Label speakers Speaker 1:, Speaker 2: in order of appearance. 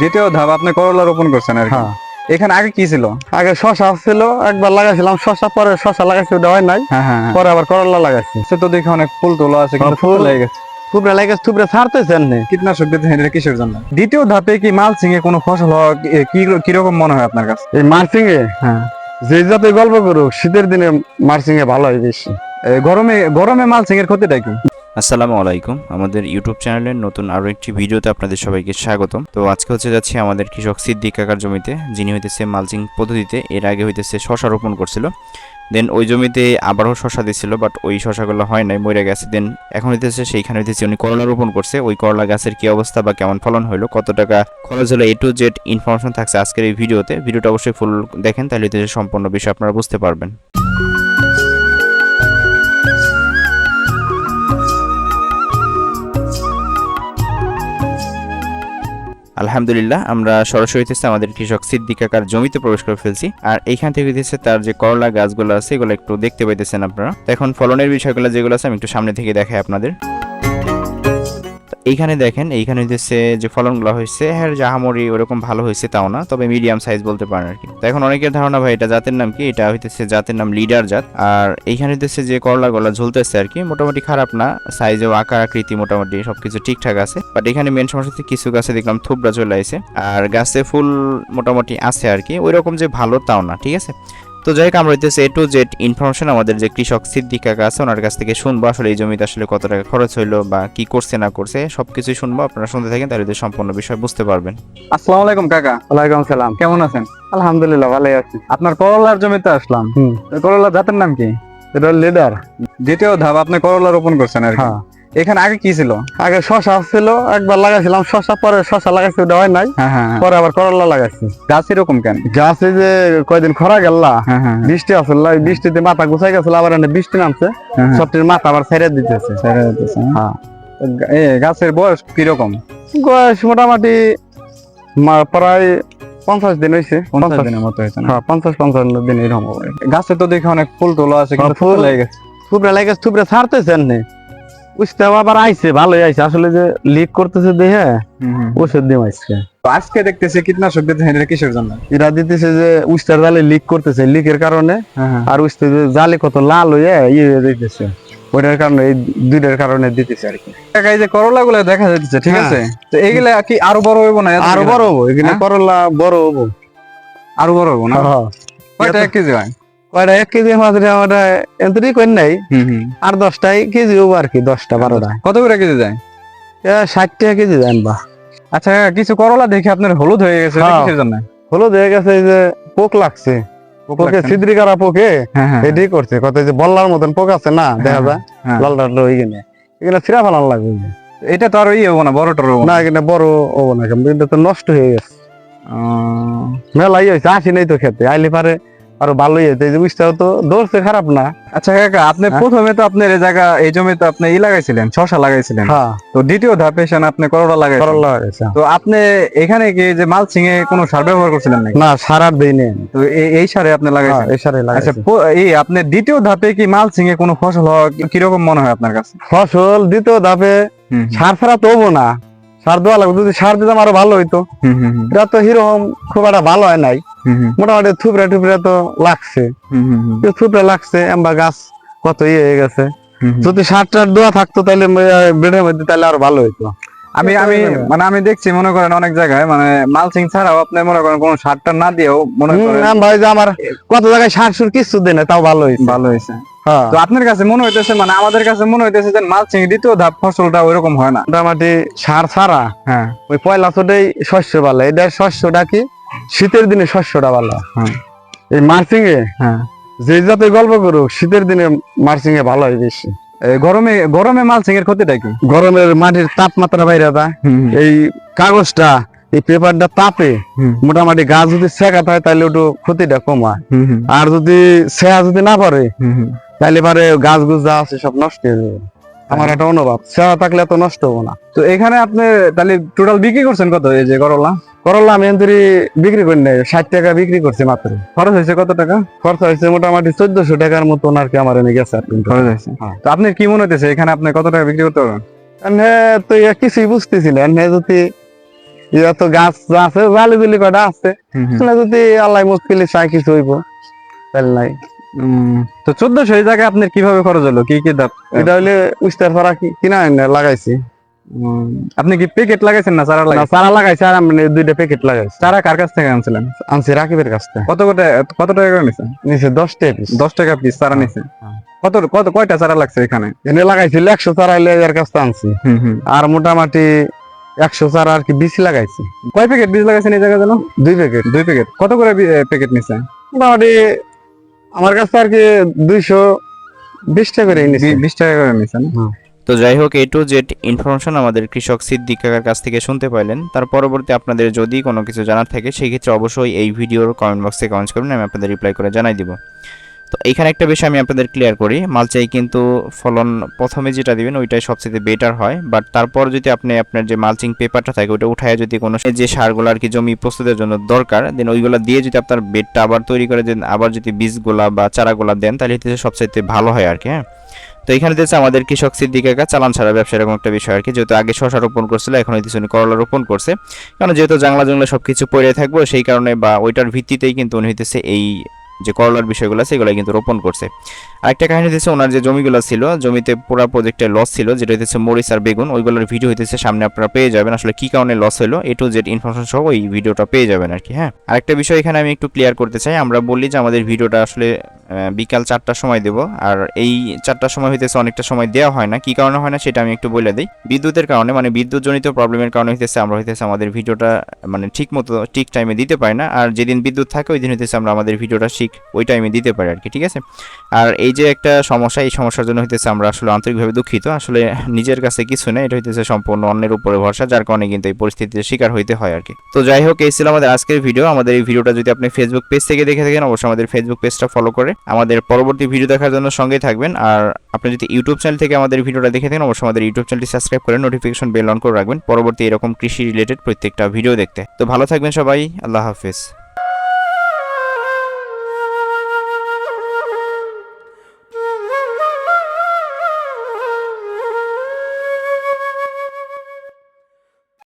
Speaker 1: দ্বিতীয় ধাপ আপনি করলা রোপণ করছেন আর কি।
Speaker 2: হ্যাঁ।
Speaker 1: এখানে আগে কি ছিল?
Speaker 2: আগে শশা ছিল একবার লাগাইছিলাম শশা পরে শশা লাগাইছি ওটা হয় নাই।
Speaker 1: হ্যাঁ হ্যাঁ
Speaker 2: পরে আবার করলা লাগাইছি।
Speaker 1: সে তো দেখে অনেক ফুল তোলা আছে কিন্তু
Speaker 2: ফুল।
Speaker 1: লেগে গেছে।
Speaker 2: থুবড়ে থুবড়ে ছাড়তেছেন নি
Speaker 1: কীটনাশক দিতেছেন এটা কিসের জন্য? দ্বিতীয় ধাপে কি মালচিং এ কোনো ফসল কি- কীরকম মনে হয় আপনার কাছে?
Speaker 2: এই মার্সিং এ
Speaker 1: হ্যাঁ।
Speaker 2: যে যাতে গল্প করুক শীতের দিনে মার্সিং এ ভালো হয় বেশি।
Speaker 1: গরমে গরমে মালচিং এর ক্ষতিটা কি?
Speaker 3: আসসালামু আলাইকুম। আমাদের ইউটিউব চ্যানেলের নতুন আরও একটি ভিডিওতে আপনাদের সবাইকে স্বাগতম। তো আজকে হচ্ছে যাচ্ছে আমাদের কৃষক সিদ্দিক কাকার জমিতে, যিনি হইতেছে মালচিং পদ্ধতিতে, এর আগে হইতেছে শশা রোপণ করছিল। দেন ওই জমিতে আবারও শশা দিছিল বাট ওই শশাগুলো হয় নাই, মরে গেছে। দেন এখন হইতেছে সেইখানে হইতেছে উনি করলা রোপণ করছে। ওই করলা গাছের কি অবস্থা বা কেমন ফলন হলো কত টাকা খরচ হলো, এ টু জেড ইনফরমেশন থাকছে আজকের এই ভিডিওতে। ভিডিওটা অবশ্যই ফুল দেখেন, তাহলে হইতেছে সম্পূর্ণ বিষয় আপনারা বুঝতে পারবেন। আলহামদুলিল্লাহ, আমরা সরাসরি হইতেছে আমাদের কৃষক সিদ্দিক কাকার জমিতে প্রবেশ করে ফেলছি। আর এইখান থেকে হইতেছে তার যে করলা গাছগুলো আছে, এগুলো একটু দেখতে পাইতেছেন আপনারা। এখন ফলনের বিষয়গুলো যেগুলো আছে, আমি একটু সামনে থেকে দেখাই আপনাদের। এইখানে দেখেন, এইখানে হইতেছে যে ফলনগুলো হয়েছে হ্যাঁ জাহামরি ওরকম ভালো হয়েছে তাও না, তবে মিডিয়াম সাইজ বলতে পারেন আর কি। তো এখন অনেকের ধারণা ভাই, এটা জাতের নাম কি? এটা হইতেছে জাতের নাম লিডার জাত। আর এইখানে হইতেছে যে করলা গলা ঝুলতেছে আর কি, মোটামুটি খারাপ না সাইজ ও আকার, আকৃতি মোটামুটি সবকিছু ঠিকঠাক আছে। বাট এখানে মেন সমস্যা হচ্ছে কিছু গাছে দেখলাম থুবড়া চলে আসে আর গাছে ফুল মোটামুটি আছে আর কি ওই রকম যে ভালো তাও না, ঠিক আছে? তো যাই হোক আমরা হইতেছে এ টু জেড ইনফরমেশন আমাদের যে কৃষক সিদ্দিক কাকা আছে ওনার কাছ থেকে শুনব আসলে এই জমিতে আসলে কত টাকা খরচ হইল বা কি করছে না করছে সবকিছুই শুনব। আপনারা শুনতে থাকেন তাহলে সম্পূর্ণ বিষয় বুঝতে পারবেন।
Speaker 1: আসসালামু আলাইকুম কাকা।
Speaker 2: ওয়ালাইকুম সালাম।
Speaker 1: কেমন আছেন?
Speaker 2: আলহামদুলিল্লাহ ভালোই আছি।
Speaker 1: আপনার করলার জমিতে আসলাম।
Speaker 2: হুম।
Speaker 1: তো করলা জাতের নাম কি?
Speaker 2: এটা লিডার
Speaker 1: দ্বিতীয় ধাপ আপনি করলা রোপণ করছেন আর কি।
Speaker 2: হ্যাঁ।
Speaker 1: এখানে আগে কি ছিল?
Speaker 2: আগে শশা ছিল একবার লাগাইছিলাম শশা পরে শশা লাগাইছি ওটা হয় নাই
Speaker 1: হ্যাঁ হ্যাঁ হ্যাঁ।
Speaker 2: পরে আবার করলা লাগাইছি।
Speaker 1: গাছ এরকম কেন?
Speaker 2: গাছে যে কয়দিন খরা গেল্লা
Speaker 1: হ্যাঁ
Speaker 2: বৃষ্টি আসল বৃষ্টিতে মাথা গুছাই গেছিল আবার বৃষ্টি নামছে সবটির মাথা আবার ছেড়ে দিতেছে।
Speaker 1: ছেড়ে দিতেছে, হ্যাঁ। গাছের বয়স কীরকম?
Speaker 2: বয়স মোটামুটি প্রায় পঞ্চাশ দিন হয়েছে
Speaker 1: পঞ্চাশ দিনের মতো হয়েছে
Speaker 2: হ্যাঁ পঞ্চাশ পঞ্চান্ন দিন এরকম হবে।
Speaker 1: গাছে তো দেখে অনেক ফুল তোলা আছে
Speaker 2: ফুল।
Speaker 1: লেগে
Speaker 2: থুবড়ে লাগে থুবড়ে ছাড়তেছেন নে বুঝতে আবার আইছে ভালোই আইছে। আসলে যে লিক করতেছে দেখে ওষুধ দিয়ে আইছে
Speaker 1: আজকে দেখতেছি কীটনাশক দিতেছেন এটা কিসের জন্য?
Speaker 2: এরা দিতেছে যে উস্তার জালে লিক করতেছে লিকের কারণে।
Speaker 1: হ্যাঁ
Speaker 2: আর উস্তে জালে কত লাল হয়ে ইয়ে হয়ে দিতেছে। ওইটার কারণে এই দুইটার কারণে দিতেছে আর কি।
Speaker 1: এই যে করলা গুলো দেখা যাচ্ছে ঠিক
Speaker 2: হ্যাঁ।
Speaker 1: আছে? তো এইগুলা কি আরও বড় হইব না আরও
Speaker 2: বড় হব
Speaker 1: হ্যাঁ?
Speaker 2: করলা বড় হব
Speaker 1: আরও বড় হইব না?
Speaker 2: হ্যাঁ।
Speaker 1: কয়টা কেজি হয়?
Speaker 2: কয়টা? এক কেজি মাত্র আমরা এতটাই কই নাই। আর দশটাই কেজি হব আর কি দশটা বারোটা।
Speaker 1: কত করে কেজি যায়?
Speaker 2: এ, ষাট টাকা কেজি দেন বা
Speaker 1: আচ্ছা কিছু করলা দেখে আপনার হলুদ হয়ে গেছে
Speaker 2: হ্যাঁ।
Speaker 1: কিসের জন্য?
Speaker 2: হলো দেখা গেছে যে পোক লাগছে।
Speaker 1: পোকে লাগছে না?
Speaker 2: ছিদ্রিকারা পোকে
Speaker 1: হ্যাঁ হ্যাঁ
Speaker 2: এটাই করছে। কত যে বল্লার মতন পোক আছে না দেখা যায়।
Speaker 1: হ্যাঁ।
Speaker 2: লাল লাল ওইখানে এখানে ছিড়া ফেলানো লাগবে।
Speaker 1: এটা তো আর ইয়ে হব না বড় টর হব
Speaker 2: না। এখানে বড় হব না কেন এটা তো নষ্ট হয়ে গেছে।
Speaker 1: আহ,
Speaker 2: মেলাই হয়েছে আসি নাই তো খেতে আইলে পারে আরও ভালোই হয়েছে এই যে বুঝতেও তো ধরছে খারাপ না।
Speaker 1: আচ্ছা কাকা আপনি
Speaker 2: হ্যাঁ।
Speaker 1: প্রথমে তো আপনার এই জায়গা এই জমিতে আপনি ই লাগাইছিলেন শশা লাগাইছিলেন।
Speaker 2: হ্যাঁ।
Speaker 1: তো দ্বিতীয় ধাপে এসে আপনি করলা লাগাইছেন?
Speaker 2: করলা হয়েছে
Speaker 1: তো আপনি এখানে কি যে মালচিং এ কোনো সার ব্যবহার করছিলেন নাকি?
Speaker 2: না সারার দিই নেই।
Speaker 1: তো এই- এই সারে আপনি লাগাইছেন?
Speaker 2: হ্যাঁ, এই সারে
Speaker 1: আচ্ছা এই আপনি দ্বিতীয় ধাপে কি মালচিং এ কোনো ফসল হওয়া কি- কীরকম মনে হয় আপনার কাছে?
Speaker 2: ফসল দ্বিতীয় ধাপে সার ছাড়া তো হব না। সার দেওয়া লাগবে। যদি সার দিতাম আরও ভালো হইতো। এটা তো হিরকম খুব একটা ভালো হয় নাই। মোটামুটি থুপড়ে টুপড়ে তো লাগছে। থুপড়া লাগছে এম্বা গাছ কত ইয়ে হয়ে গেছে। যদি সার টার দেওয়া থাকতো তাহলে বেড়ে মধ্যে তাহলে আরও ভালো হইতো।
Speaker 1: আমি আমি মানে আমি দেখছি মনে করেন অনেক জায়গায় মানে মালচিং ছাড়াও আপনি মনে করেন কোনো সারটা না দিয়েও মনে করেন
Speaker 2: ভাই যে আমার কত জায়গায় সার সুর কিছু দেয় না তাও ভালো হয়েছে।
Speaker 1: ভালো হয়েছে।
Speaker 2: হ্যাঁ।
Speaker 1: তো আপনার কাছে মনে হইতেছে মানে আমাদের কাছে মনে হইতেছে যে মালচিং দ্বিতীয় ধাপ ফসলটা ওইরকম হয় না।
Speaker 2: মোটামুটি সার ছাড়া
Speaker 1: হ্যাঁ
Speaker 2: ওই পয়লা ছোটাই শস্য ভালো এটা শস্যটা কি শীতের দিনে শস্যটা ভালো।
Speaker 1: হ্যাঁ।
Speaker 2: এই মার্চিং এ
Speaker 1: হ্যাঁ।
Speaker 2: যে যাতে গল্প করুক শীতের দিনে মার্চিং এ ভালো হয় বেশি।
Speaker 1: গরমে গরমে মালচিং এর ক্ষতিটা কি?
Speaker 2: গরমের মাটির তাপমাত্রা বাইরে যায় এই কাগজটা এই পেপারটা তাপে মোটামুটি গাছ যদি সেকা হয় তাহলে একটু ক্ষতিটা কমায় আর যদি সেয়া যদি না পারে তাহলে পারে গাছ গুছ যা আছে সব নষ্ট হয়ে যাবে। আমার একটা অনুভব সেয়া থাকলে তো নষ্ট হব না।
Speaker 1: তো এখানে আপনি তাহলে টোটাল বিক্রি করছেন কত এই যে করলা?
Speaker 2: করলা আমি এনতরি বিক্রি করি নাই ষাট টাকা বিক্রি করছি মাত্র।
Speaker 1: খরচ হয়েছে কত টাকা?
Speaker 2: খরচা হয়েছে মোটামুটি চোদ্দশো টাকার মতন আর কি আমার এনে গেছে আর
Speaker 1: খরচ হয়েছে।
Speaker 2: হ্যাঁ।
Speaker 1: তো আপনার কি মনে হইতেছে এখানে আপনি কত টাকা বিক্রি করতে পারবেন?
Speaker 2: তো ইয়া কিছুই বুঝতেছি না এনে যদি ইয়া তো গাছ আছে জালি জুলি কটা আছে যদি আল্লাহ মুশকিলে চাই কিছু হইব তাহলে নাই।
Speaker 1: তো চোদ্দশো এই জায়গায় আপনার কীভাবে খরচ হলো? কি কি দাপ
Speaker 2: এটা হইলে উস্তার ফারা কি কিনা লাগাইছি।
Speaker 1: আপনি কি প্যাকেট লাগাইছেন না চারা
Speaker 2: না
Speaker 1: লাগাইছেন?
Speaker 2: চারা লাগাইছি আর আমি দুইটা প্যাকেট লাগাইছি।
Speaker 1: চারা কার কাছ থেকে আনছিলেন?
Speaker 2: আনছি রাকিবের কাছ থেকে।
Speaker 1: কত কত কত টাকা করে নিছেন?
Speaker 2: নিচে দশটা পিস
Speaker 1: দশ টাকা পিস চারা নিছে
Speaker 2: হ্যাঁ।
Speaker 1: কত কত কয়টা চারা লাগছে এখানে?
Speaker 2: এনে লাগাইছিল একশো চারা এলে এর কাছ থেকে আনছি। আর মোটামুটি একশো চারা আর কি বিসি লাগাইছি।
Speaker 1: কয় প্যাকেট বীজ লাগাইছেন এই জায়গা জানো
Speaker 2: দুই প্যাকেট
Speaker 1: দুই প্যাকেট কত করে প্যাকেট নিছে
Speaker 2: মোটামুটি আমার কাছে আর কি দুইশো বিশ টাকা করে নিছি।
Speaker 1: বিশ টাকা করে নিছেন?
Speaker 3: তো যাই হোক এ টু জেড ইনফরমেশন আমাদের কৃষক সিদ্দিক কাছ থেকে শুনতে পাইলেন। তার পরবর্তী আপনাদের যদি কোনো কিছু জানার থাকে সেই ক্ষেত্রে অবশ্যই এই ভিডিওর কমেন্ট বক্সে কমেন্টস করবেন, আমি আপনাদের রিপ্লাই করে জানাই দিব। তো এখানে একটা বিষয় আমি আপনাদের ক্লিয়ার করি, মালচাই কিন্তু ফলন প্রথমে যেটা দিবেন, ওইটাই সবচেয়ে বেটার হয়। বাট তারপর যদি আপনি আপনার যে মালচিং পেপারটা থাকে, ওইটা উঠায় যদি কোনো যে সারগুলো আর কি জমি প্রস্তুতের জন্য দরকার দেন ওইগুলো দিয়ে যদি আপনার বেডটা আবার তৈরি করে দেন, আবার যদি বীজগুলা বা চারাগুলা দেন, তাহলে সবচাইতে ভালো হয় আর কি হ্যাঁ। তো এখানে দিয়েছে আমাদের কৃষক সিদ্দিক কাকা চালান ছাড়া ব্যবসা এরকম একটা বিষয় আর কি। যেহেতু আগে শশা রোপণ করছিল, এখন হইতেছে উনি করলা রোপণ করছে। কারণ যেহেতু জাংলা জঙ্গলে সবকিছু পড়ে থাকব, সেই কারণে বা ওইটার ভিত্তিতেই কিন্তু উনি হইতেছে এই যে করলার বিষয়গুলো আছে সেগুলো কিন্তু রোপণ করছে। আরেকটা কাহিনী হইতেছে, ওনার যে জমিগুলো ছিল, জমিতে পুরো প্রজেক্টে লস ছিল, যেটা হইতেছে মরিচ আর বেগুন, ওইগুলোর ভিডিও হইতেছে, সামনে আপনারা পেয়ে যাবেন। আসলে কি কারণে লস হলো এ টু জেড ইনফরমেশন সহ ওই ভিডিওটা পেয়ে যাবেন আর কি হ্যাঁ। আরেকটা বিষয় এখানে আমি একটু ক্লিয়ার করতে চাই, আমরা বলি যে আমাদের ভিডিওটা আসলে বিকাল চারটার সময় দেব। আর এই চারটার সময় হইতেছে অনেকটা সময় দেওয়া হয় না। কি কারণে হয় না সেটা আমি একটু বলে দিই। বিদ্যুতের কারণে মানে বিদ্যুৎ জনিত প্রবলেমের কারণে হইতেছে আমরা হইতেছে আমাদের ভিডিওটা মানে ঠিক মতো ঠিক টাইমে দিতে পারি না। আর যেদিন বিদ্যুৎ থাকে ওই দিন হইতেছে আমরা আমাদের ভিডিওটা ঠিক ওই টাইমে দিতে পারি আর কি ঠিক আছে? আর এই যে একটা সমস্যা, এই সমস্যার জন্য হইতেছে আমরা আসলে আন্তরিকভাবে দুঃখিত। আসলে নিজের কাছে কিছু নেই, এটা হইতেছে সম্পূর্ণ অন্যের উপরে ভরসা, যার কারণে কিন্তু এই পরিস্থিতির শিকার হইতে হয় আর কি তো যাই হোক, এই ছিল আমাদের আজকের ভিডিও আমাদের এই ভিডিওটা যদি আপনি ফেসবুক পেজ থেকে দেখে থাকেন, অবশ্যই আমাদের ফেসবুক পেজটা ফলো করে আমাদের পরবর্তী ভিডিও দেখার জন্য সঙ্গে থাকবেন। আর আপনি যদি ইউটিউব চ্যানেল থেকে আমাদের ভিডিওটা দেখে থাকেন, অবশ্যই আমাদের ইউটিউব চ্যানেলটি সাবস্ক্রাইব করে নোটিফিকেশন বেল অন করে রাখবেন। পরবর্তী এরকম কৃষি রিলেটেড প্রত্যেকটা ভিডিও দেখতে। তো ভালো থাকবেন সবাই, আল্লাহ হাফেজ।